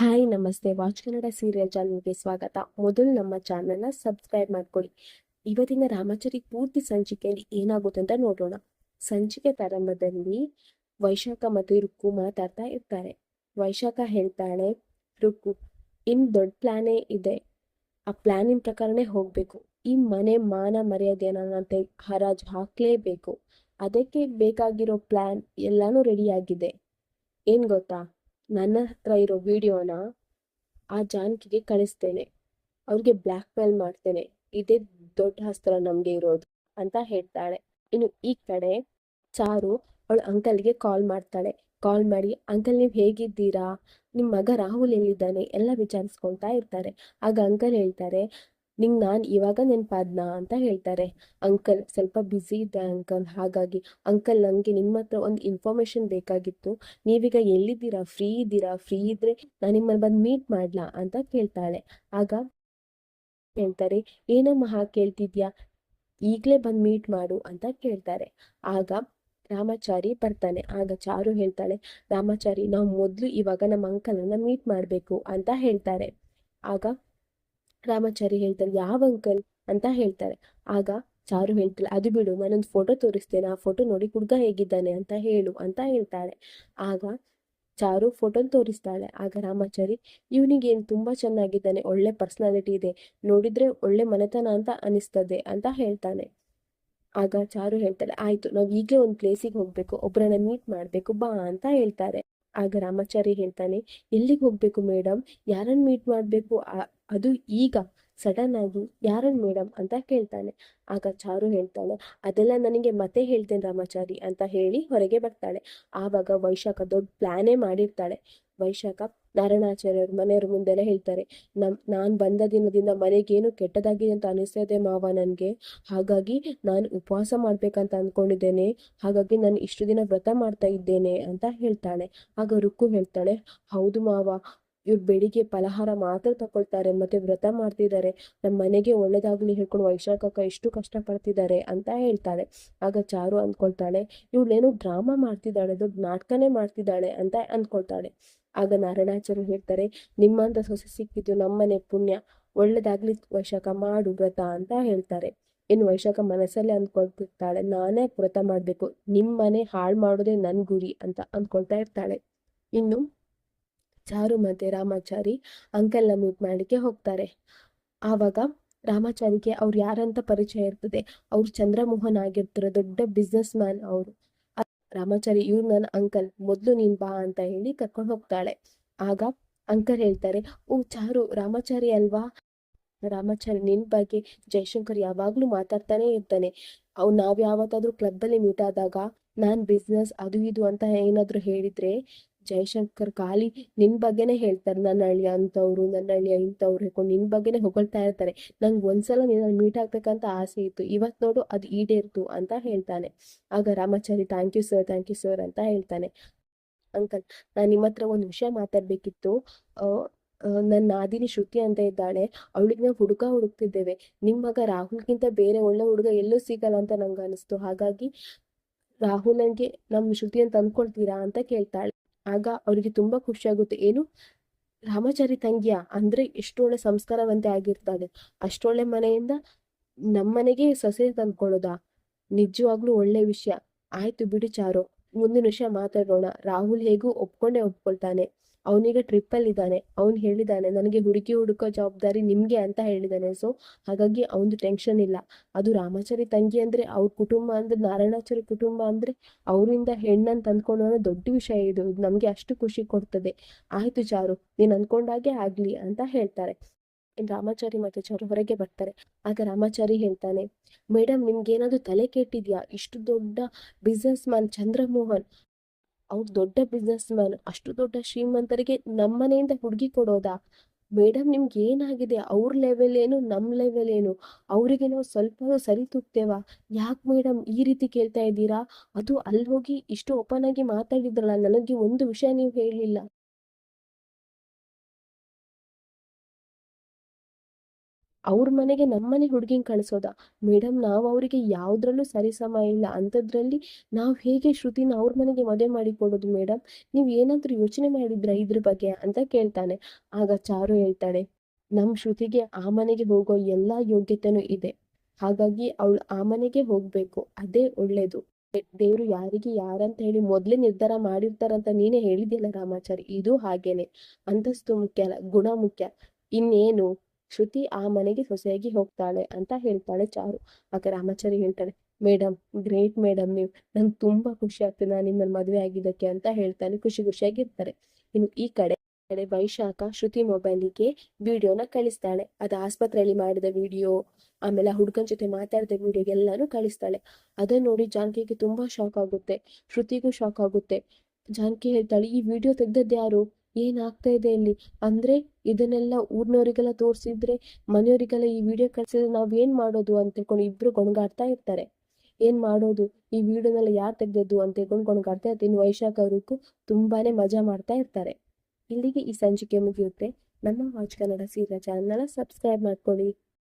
Hi ನಮಸ್ತೆ. Watch Kannada serial ಚಾನಲ್ಗೆ ಸ್ವಾಗತ. ಮೊದಲು ನಮ್ಮ ಚಾನಲ್ನ ಸಬ್ಸ್ಕ್ರೈಬ್ ಮಾಡ್ಕೊಳ್ಳಿ. ಇವತ್ತಿನ ರಾಮಚರಿ ಪೂರ್ತಿ ಸಂಚಿಕೆಯಲ್ಲಿ ಏನಾಗುತ್ತೆ ಅಂತ ನೋಡೋಣ. ಸಂಚಿಕೆ ಪ್ರಾರಂಭದಲ್ಲಿ ವೈಶಾಖ ಮತ್ತು ರುಕ್ಕು ಮಾತಾಡ್ತಾ ಇರ್ತಾರೆ. ವೈಶಾಖ ಹೇಳ್ತಾಳೆ, ರುಕ್ಕು, ಇನ್ ದೊಡ್ಡ ಪ್ಲಾನೇ ಇದೆ. ಆ ಪ್ಲಾನಿನ ಪ್ರಕಾರನೇ ಹೋಗಬೇಕು. ಈ ಮನೆ ಮಾನ ಮರ್ಯಾದೆನಂತೆ ಹರಾಜು ಹಾಕಲೇಬೇಕು. ಅದಕ್ಕೆ ಬೇಕಾಗಿರೋ ಪ್ಲಾನ್ ಎಲ್ಲಾನು ರೆಡಿ ಆಗಿದೆ. ಏನು ಗೊತ್ತಾ? ನನ್ನ ಹತ್ರ ಇರೋ ವಿಡಿಯೋನ ಆ ಜಾನಕಿಗೆ ಕಳಿಸ್ತೇನೆ. ಅವ್ರಿಗೆ ಬ್ಲ್ಯಾಕ್ ಮೇಲ್ ಮಾಡ್ತೇನೆ. ಇದೇ ದೊಡ್ಡ ಅಸ್ತ್ರ ನಮಗೆ ಇರೋದು ಅಂತ ಹೇಳ್ತಾಳೆ. ಇನ್ನು ಈ ಕಡೆ ಚಾರು ಅವಳ ಅಂಕಲ್ಗೆ ಕಾಲ್ ಮಾಡ್ತಾಳೆ. ಕಾಲ್ ಮಾಡಿ, ಅಂಕಲ್ ನೀವು ಹೇಗಿದ್ದೀರಾ? ನಿಮ್ಮ ಮಗ ರಾಹುಲ್ ಎಲ್ಲಿದ್ದಾನೆ? ಎಲ್ಲ ವಿಚಾರಿಸ್ಕೊಳ್ತಾ ಇರ್ತಾರೆ. ಆಗ ಅಂಕಲ್ ಹೇಳ್ತಾರೆ ನಿಂಗೆ ನಾನು ಇವಾಗ ನೆನಪಾದ್ನಾ ಅಂತ ಹೇಳ್ತಾರೆ. ಅಂಕಲ್, ಸ್ವಲ್ಪ ಬ್ಯುಸಿ ಇದ್ದೆ ಅಂಕಲ್, ಹಾಗಾಗಿ. ಅಂಕಲ್ ನನಗೆ ನಿಮ್ಮ ಹತ್ರ ಒಂದು ಇನ್ಫಾರ್ಮೇಶನ್ ಬೇಕಾಗಿತ್ತು. ನೀವೀಗ ಎಲ್ಲಿದ್ದೀರಾ? ಫ್ರೀ ಇದ್ದೀರಾ? ಫ್ರೀ ಇದ್ರೆ ನಾನು ನಿಮ್ಮನ್ನು ಬಂದು ಮೀಟ್ ಮಾಡ್ಲಾ ಅಂತ ಕೇಳ್ತಾಳೆ. ಆಗ ಹೇಳ್ತಾರೆ, ಏನಮ್ಮ ಹಾಗೆ ಕೇಳ್ತಿದ್ಯಾ? ಈಗಲೇ ಬಂದು ಮೀಟ್ ಮಾಡು ಅಂತ ಕೇಳ್ತಾರೆ. ಆಗ ರಾಮಾಚಾರಿ ಬರ್ತಾನೆ. ಆಗ ಚಾರು ಹೇಳ್ತಾಳೆ, ರಾಮಾಚಾರಿ, ನಾವು ಮೊದಲು ಇವಾಗ ನಮ್ಮ ಅಂಕಲನ್ನ ಮೀಟ್ ಮಾಡಬೇಕು ಅಂತ ಹೇಳ್ತಾರೆ. ಆಗ ರಾಮಾಚಾರಿ ಹೇಳ್ತಾರೆ, ಯಾವ ಅಂಕಲ್ ಅಂತ ಹೇಳ್ತಾರೆ. ಆಗ ಚಾರು ಹೇಳ್ತಾಳೆ ಅದು ಬಿಡು, ನಾನೊಂದು ಫೋಟೋ ತೋರಿಸ್ತೇನೆ, ಆ ಫೋಟೋ ನೋಡಿ ಹುಡುಗ ಹೇಗಿದ್ದಾನೆ ಅಂತ ಹೇಳು ಅಂತ ಹೇಳ್ತಾಳೆ ಆಗ ಚಾರು ಫೋಟೋ ತೋರಿಸ್ತಾಳೆ. ಆಗ ರಾಮಾಚಾರಿ ಇವನಿಗೇನು ತುಂಬಾ ಚೆನ್ನಾಗಿದ್ದಾನೆ, ಒಳ್ಳೆ ಪರ್ಸನಾಲಿಟಿ ಇದೆ, ನೋಡಿದ್ರೆ ಒಳ್ಳೆ ಮನೆತನ ಅಂತ ಅನಿಸ್ತದೆ ಅಂತ ಹೇಳ್ತಾನೆ. ಆಗ ಚಾರು ಹೇಳ್ತಾಳೆ, ಆಯ್ತು, ನಾವು ಈಗಲೇ ಒಂದು ಪ್ಲೇಸಿಗೆ ಹೋಗ್ಬೇಕು ಒಬ್ಬರನ್ನ ಮೀಟ್ ಮಾಡಬೇಕು, ಬಾ ಅಂತ ಹೇಳ್ತಾರೆ. ಆಗ ರಾಮಾಚಾರಿ ಹೇಳ್ತಾನೆ, ಎಲ್ಲಿಗೆ ಹೋಗ್ಬೇಕು ಮೇಡಮ್ ಯಾರನ್ನ ಮೀಟ್ ಮಾಡಬೇಕು? ಅದು ಈಗ ಸಡನ್ ಆಗಿ ಯಾರನ್ನ ಮೇಡಮ್ ಅಂತ ಕೇಳ್ತಾನೆ. ಆಗ ಚಾರು ಹೇಳ್ತಾಳೆ ಅದೆಲ್ಲ ನನಗೆ ಮತ್ತೆ ಹೇಳ್ತೇನೆ ರಾಮಾಚಾರಿ ಅಂತ ಹೇಳಿ ಹೊರಗೆ ಬರ್ತಾಳೆ. ಆವಾಗ ವೈಶಾಖ ದೊಡ್ಡ ಪ್ಲಾನೇ ಮಾಡಿರ್ತಾಳೆ. ವೈಶಾಖ ನಾರಾಯಣಾಚಾರ್ಯವ್ರ ಮನೆಯವ್ರ ಮುಂದೆಲ್ಲ ಹೇಳ್ತಾರೆ, ನಮ್, ನಾನು ಬಂದ ದಿನದಿಂದ ಮನೆಗೇನು ಕೆಟ್ಟದಾಗಿದೆ ಅಂತ ಅನಿಸ್ತದೆ ಮಾವ ನನಗೆ. ಹಾಗಾಗಿ ನಾನು ಉಪವಾಸ ಮಾಡ್ಬೇಕಂತ ಅಂದ್ಕೊಂಡಿದ್ದೇನೆ ಹಾಗಾಗಿ ನಾನು ಇಷ್ಟು ದಿನ ವ್ರತ ಮಾಡ್ತಾ ಇದ್ದೇನೆ ಅಂತ ಹೇಳ್ತಾಳೆ. ಆಗ ರುಕ್ಕು ಹೇಳ್ತಾಳೆ, ಹೌದು ಮಾವ ಇವ್ರು ಬೆಳಿಗ್ಗೆ ಫಲಹಾರ ಮಾತ್ರ ತಕೊಳ್ತಾರೆ, ಮತ್ತೆ ವ್ರತ ಮಾಡ್ತಿದ್ದಾರೆ. ನಮ್ಮ ಮನೆಗೆ ಒಳ್ಳೇದಾಗ್ಲಿ ಹೇಳ್ಕೊಂಡು ವೈಶಾಖಕ್ಕ ಎಷ್ಟು ಕಷ್ಟ ಪಡ್ತಿದ್ದಾರೆ ಅಂತ ಹೇಳ್ತಾಳೆ. ಆಗ ಚಾರು ಅಂದ್ಕೊಳ್ತಾಳೆ, ಇವಳೇನೋ ಡ್ರಾಮಾ ಮಾಡ್ತಿದ್ದಾಳೆ, ದೊಡ್ಡ ನಾಟಕನೇ ಮಾಡ್ತಿದ್ದಾಳೆ ಅಂತ ಅಂದ್ಕೊಳ್ತಾಳೆ. ಆಗ ನಾರಾಯಣಾಚಾರ್ಯ ಹೇಳ್ತಾರೆ, ನಿಮ್ಮಂತ ಸೊಸೆ ಸಿಕ್ಕಿದ್ದು ನಮ್ಮನೆ ಪುಣ್ಯ. ಒಳ್ಳೇದಾಗ್ಲಿ ವೈಶಾಖ ಮಾಡು ವ್ರತ ಅಂತ ಹೇಳ್ತಾರೆ. ಇನ್ನು ವೈಶಾಖ ಮನಸ್ಸಲ್ಲೇ ಅಂದ್ಕೊಳ್ತಿರ್ತಾಳೆ, ನಾನೇ ವ್ರತ ಮಾಡಬೇಕು. ನಿಮ್ಮನೆ ಹಾಳು ಮಾಡೋದೇ ನನ್ನ ಗುರಿ ಅಂತ ಅಂದ್ಕೊಳ್ತಾ ಇರ್ತಾಳೆ. ಇನ್ನು ಚಾರು ಮತ್ತೆ ರಾಮಾಚಾರಿ ಅಂಕಲ್ನ ಮೀಟ್ ಮಾಡಲಿಕ್ಕೆ ಹೋಗ್ತಾರೆ. ಆವಾಗ ರಾಮಾಚಾರಿಗೆ ಅವ್ರು ಯಾರಂತ ಪರಿಚಯ ಇರ್ತದೆ, ಅವ್ರು ಚಂದ್ರಮೋಹನ್ ಆಗಿರ್ತಾರೆ, ದೊಡ್ಡ ಬಿಸ್ನೆಸ್ ಮ್ಯಾನ್ ಅವರು. ರಾಮಾಚಾರಿ, ಇವ್ರು ನನ್ನ ಅಂಕಲ್ ಮೊದಲು ನೀನ್ ಬಾ ಅಂತ ಹೇಳಿ ಕರ್ಕೊಂಡು ಹೋಗ್ತಾಳೆ. ಆಗ ಅಂಕಲ್ ಹೇಳ್ತಾರೆ, ಓ ಚಾರು, ರಾಮಾಚಾರಿ ಅಲ್ವಾ? ರಾಮಾಚಾರಿ, ನಿನ್ ಬಗ್ಗೆ ಜಯಶಂಕರ್ ಯಾವಾಗ್ಲೂ ಮಾತಾಡ್ತಾನೆ ಇರ್ತಾನೆ. ಅವ್ ನಾವ್ ಯಾವತ್ತಾದ್ರೂ ಕ್ಲಬ್ಬಲ್ಲಿ ಮೀಟ್ ಆದಾಗ ನಾನ್ ಬಿಸ್ನೆಸ್ ಅದು ಇದು ಅಂತ ಏನಾದ್ರು ಹೇಳಿದ್ರೆ ಜಯಶಂಕರ್ ಖಾಲಿ ನಿನ್ ಬಗ್ಗೆನೇ ಹೇಳ್ತಾರೆ ನನ್ನ ಅಳಿಯ ಅಂತವ್ರು ನನ್ನ ಅಳಿಯ ಇಂಥವ್ರು ಹೇಳ್ಕೊಂಡು ನಿನ್ ಬಗ್ಗೆನೇ ಹೊಗಳ್ತಾ ಇರ್ತಾರೆ. ನಂಗೆ ಒಂದ್ಸಲ ನಿನ್ನ ಮೀಟ್ ಆಗ್ಬೇಕಂತ ಆಸೆ ಇತ್ತು. ಇವತ್ ನೋಡು ಅದು ಈಡೇರ್ತು ಅಂತ ಹೇಳ್ತಾನೆ. ಆಗ Ramachari thank you sir thank you sir ಅಂತ ಹೇಳ್ತಾನೆ. ಅಂಕಲ್, ನಾನು ನಿಮ್ಮ ಹತ್ರ ಒಂದು ವಿಷಯ ಮಾತಾಡ್ಬೇಕಿತ್ತು. ನನ್ನ ನಾದಿನಿ ಶ್ರುತಿ ಅಂತ ಇದ್ದಾಳೆ. ಅವಳಿಗೆ ನಾವು ಹುಡುಗ ಹುಡುಕ್ತಿದ್ದೇವೆ. ನಿಮ್ಮ ಮಗ ರಾಹುಲ್ಗಿಂತ ಬೇರೆ ಒಳ್ಳೆ ಹುಡುಗ ಎಲ್ಲೂ ಸಿಗಲ್ಲ ಅಂತ ನಂಗೆ ಅನಿಸ್ತು. ಹಾಗಾಗಿ ರಾಹುಲನ್ಗೆ ನಮ್ಮ ಶ್ರುತಿಯನ್ನು ತಂದ್ಕೊಳ್ತೀರಾ ಅಂತ ಕೇಳ್ತಾಳೆ. ಆಗ ಅವರಿಗೆ ತುಂಬಾ ಖುಷಿ ಆಗುತ್ತೆ. ಏನು? ರಾಮಚಾರಿ ತಂಗಿಯ ಅಂದ್ರೆ ಎಷ್ಟೊಳ್ಳೆ ಸಂಸ್ಕಾರವಂತೆ ಆಗಿರ್ತಾಳೆ. ಅಷ್ಟೊಳ್ಳೆ ಮನೆಯಿಂದ ನಮ್ಮನೆಗೆ ಸೊಸೆ ತಂದ್ಕೊಳ್ಳೋದಾ? ನಿಜವಾಗ್ಲೂ ಒಳ್ಳೆ ವಿಷಯ. ಆಯ್ತು ಬಿಡಿ ಚಾರು. ಮುಂದಿನ ವಿಷಯ ಮಾತಾಡೋಣ. ರಾಹುಲ್ ಹೇಗೂ ಒಪ್ಕೊಂಡೇ ಒಪ್ಕೊಳ್ತಾನೆ. ಅವನಿಗೆ ಟ್ರಿಪ್ಪಲ್ಲಿ ಇದ್ದಾನೆ ಅವನು ಹೇಳಿದ್ದಾನೆ, ನನಗೆ ಹುಡುಗಿ ಹುಡುಕೋ ಜವಾಬ್ದಾರಿ ನಿಮಗೆ ಅಂತ ಹೇಳಿದ್ದಾನೆ. ಸೊ ಹಾಗಾಗಿ ಅವನದು ಟೆನ್ಷನ್ ಇಲ್ಲ. ಅದು ರಾಮಾಚಾರಿ ತಂಗಿ ಅಂದ್ರೆ, ಅವ್ರ ಕುಟುಂಬ ಅಂದ್ರೆ, ನಾರಾಯಣಾಚಾರಿ ಕುಟುಂಬ ಅಂದ್ರೆ, ಅವರಿಂದ ಹೆಣ್ಣನ್ನು ತಂದ್ಕೊಂಡು ದೊಡ್ಡ ವಿಷಯ ಇದು. ನಮಗೆ ಅಷ್ಟು ಖುಷಿ ಕೊಡ್ತದೆ. ಆಯಿತು ಚಾರು ನೀನು ಅಂದ್ಕೊಂಡಾಗೆ ಆಗಲಿ ಅಂತ ಹೇಳ್ತಾರೆ. ರಾಮಾಚಾರಿ ಮತ್ತೆ ಚಾರು ಹೊರಗೆ ಬರ್ತಾರೆ. ಆಗ ರಾಮಾಚಾರಿ ಹೇಳ್ತಾನೆ ಮೇಡಮ್ ನಿಮ್ಗೆ ಏನಾದ್ರು ತಲೆ ಕೆಟ್ಟಿದ್ಯಾ? ಇಷ್ಟು ದೊಡ್ಡ ಬಿಸ್ನೆಸ್ ಮ್ಯಾನ್ ಚಂದ್ರಮೋಹನ್. ಅವ್ರು ದೊಡ್ಡ ಬಿಸ್ನೆಸ್ ಮ್ಯಾನ್ ಅಷ್ಟು ದೊಡ್ಡ ಶ್ರೀಮಂತರಿಗೆ ನಮ್ಮನೆಯಿಂದ ಹುಡುಗಿ ಕೊಡೋದಾ? ಮೇಡಮ್ ನಿಮ್ಗೆ ಏನಾಗಿದೆ? ಅವ್ರ ಲೆವೆಲ್ ಏನು ನಮ್ಮ ಲೆವೆಲ್ ಏನು? ಅವರಿಗೆ ನಾವು ಸ್ವಲ್ಪ ಸರಿ ತೂಗ್ತೇವಾ? ಯಾಕೆ ಮೇಡಮ್ ಈ ರೀತಿ ಕೇಳ್ತಾ ಇದ್ದೀರಾ? ಅದು ಅಲ್ಲಿ ಹೋಗಿ ಇಷ್ಟು ಓಪನ್ ಆಗಿ ಮಾತಾಡಿದ್ರಲ್ಲ, ನನಗೆ ಒಂದು ವಿಷಯ ನೀವು ಹೇಳಲಿಲ್ಲ. ಅವ್ರ ಮನೆಗೆ ನಮ್ಮನೆ ಹುಡುಗಿನ ಕಳಿಸೋದ. ಮೇಡಮ್ ನಾವು ಅವರಿಗೆ ಯಾವುದ್ರಲ್ಲೂ ಸರಿಸಮ ಇಲ್ಲ. ಅಂಥದ್ರಲ್ಲಿ ನಾವು ಹೇಗೆ ಶ್ರುತಿನ ಅವ್ರ ಮನೆಗೆ ಮದುವೆ ಮಾಡಿ ಕೊಡೋದು ಮೇಡಮ್ ನೀವು ಏನಾದರೂ ಯೋಚನೆ ಮಾಡಿದ್ರಾ ಇದ್ರ ಬಗ್ಗೆ ಅಂತ ಕೇಳ್ತಾನೆ. ಆಗ ಚಾರು ಹೇಳ್ತಾಳೆ ನಮ್ಮ ಶ್ರುತಿಗೆ ಆ ಮನೆಗೆ ಹೋಗೋ ಎಲ್ಲ ಯೋಗ್ಯತೆನೂ ಇದೆ. ಹಾಗಾಗಿ ಅವಳು ಆ ಮನೆಗೆ ಹೋಗಬೇಕು. ಅದೇ ಒಳ್ಳೇದು. ದೇವರು ಯಾರಿಗೆ ಯಾರಂತ ಹೇಳಿ ಮೊದಲೇ ನಿರ್ಧಾರ ಮಾಡಿರ್ತಾರಂತ ನೀನೇ ಹೇಳಿದ್ಯಲ್ಲ ರಾಮಾಚಾರಿ, ಇದು ಹಾಗೇನೆ. ಅಂತಸ್ತು ಮುಖ್ಯ ಅಲ್ಲ, ಗುಣ ಮುಖ್ಯ. ಇನ್ನೇನು? ಶ್ರುತಿ ಆ ಮನೆಗೆ ಸೊಸೆಯಾಗಿ ಹೋಗ್ತಾಳೆ ಅಂತ ಹೇಳ್ತಾಳೆ ಚಾರು. ಆಗ ರಾಮಾಚಾರಿ ಹೇಳ್ತಾರೆ ಮೇಡಮ್ ಗ್ರೇಟ್ ಮೇಡಮ್ ನೀವು. ನಂಗೆ ತುಂಬಾ ಖುಷಿ ಆಗ್ತದೆ. ನಾನು ನಿಮ್ಮಲ್ಲಿ ಮದುವೆ ಆಗಿದ್ದಕ್ಕೆ ಅಂತ ಹೇಳ್ತಾನೆ ಖುಷಿ ಖುಷಿಯಾಗಿರ್ತಾರೆ. ಇನ್ನು ಈ ಕಡೆ ಕಡೆ ವೈಶಾಖ ಶ್ರುತಿ ಮೊಬೈಲಿಗೆ ವಿಡಿಯೋನ ಕಳಿಸ್ತಾಳೆ. ಅದು ಆಸ್ಪತ್ರೆಯಲ್ಲಿ ಮಾಡಿದ ವಿಡಿಯೋ, ಆಮೇಲೆ ಹುಡುಗನ ಜೊತೆ ಮಾತಾಡಿದ ವಿಡಿಯೋ ಎಲ್ಲಾನು ಕಳಿಸ್ತಾಳೆ. ಅದನ್ನ ನೋಡಿ ಜಾನಕಿಗೆ ತುಂಬಾ ಶಾಕ್ ಆಗುತ್ತೆ. ಶ್ರುತಿಗೂ ಶಾಕ್ ಆಗುತ್ತೆ. ಜಾನಕಿ ಹೇಳ್ತಾಳೆ, ಈ ವಿಡಿಯೋ ತೆಗ್ದದ್ದು ಯಾರು? ಏನಾಗ್ತಾ ಇದೆ ಇಲ್ಲಿ ಅಂದ್ರೆ ಇದನ್ನೆಲ್ಲ ಊರ್ನವರಿಗೆಲ್ಲ ತೋರಿಸಿದ್ರೆ ಮನೆಯವರಿಗೆಲ್ಲ ಈ ವಿಡಿಯೋ ಕಳ್ಸಿದ್ರೆ ನಾವ್ ಏನ್ ಮಾಡೋದು ಅಂತ ಹೇಳ್ಕೊಂಡು ಇಬ್ರು ಗೊಣಗಾಡ್ತಾ ಇರ್ತಾರೆ. ಏನ್ ಮಾಡೋದು? ಈ ವಿಡಿಯೋನೆಲ್ಲ ಯಾರು ತೆಗ್ದದ್ದು ಅಂತ ಹೇಳ್ಕೊಂಡು ಗೊಣಗಾಡ್ತಾ ಇರ್ತೀನಿ ಇನ್ನು ವೈಶಾಖ ಅವ್ರಿಗೂ ತುಂಬಾನೇ ಮಜಾ ಮಾಡ್ತಾ ಇರ್ತಾರೆ. ಇಲ್ಲಿಗೆ ಈ ಸಂಚಿಕೆ ಮುಗಿಯುತ್ತೆ. ನಮ್ಮ ವಾಚ್ ಕನ್ನಡ ಸೀರಿಯಲ್ ಚಾನಲ್ನ ಸಬ್ಸ್ಕ್ರೈಬ್ ಮಾಡ್ಕೊಳ್ಳಿ.